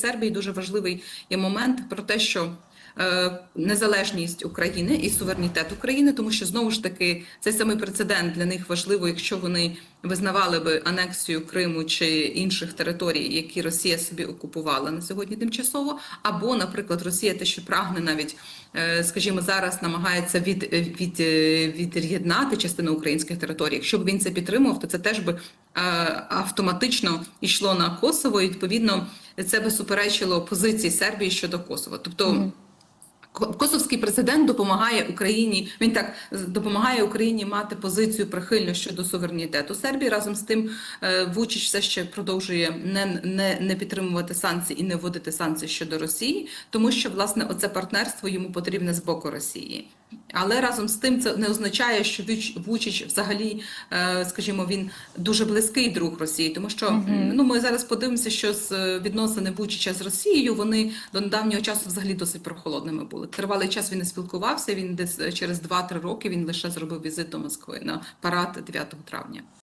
Сербії дуже важливий є момент про те, що незалежність України і суверенітет України, тому що знову ж таки цей самий прецедент для них важливо, якщо вони визнавали би анексію Криму чи інших територій, які Росія собі окупувала на сьогодні тимчасово, або, наприклад, Росія те, що прагне навіть, е, скажімо, зараз намагається від, від, е, від'єднати частину українських територій. Якщо б він це підтримував, то це теж би е, автоматично йшло на Косово, і відповідно це би суперечило позиції Сербії щодо Косово. Тобто. Ко- Косовський президент допомагає Україні. Він так з- допомагає Україні мати позицію прихильну щодо суверенітету Сербії. Разом з тим е, Вучич все ще продовжує не, не, не підтримувати санкції і не вводити санкції щодо Росії, тому що власне оце партнерство йому потрібне з боку Росії. Але разом з тим це не означає, що Вучич взагалі, е, скажімо, він дуже близький друг Росії, тому що м, ну ми зараз подивимося, що з е, відносини Вучича з Росією вони до недавнього часу взагалі досить прохолодними були. Тривалий час він не спілкувався. Він десь е, через 2-3 роки він лише зробив візит до Москви на парад 9 травня.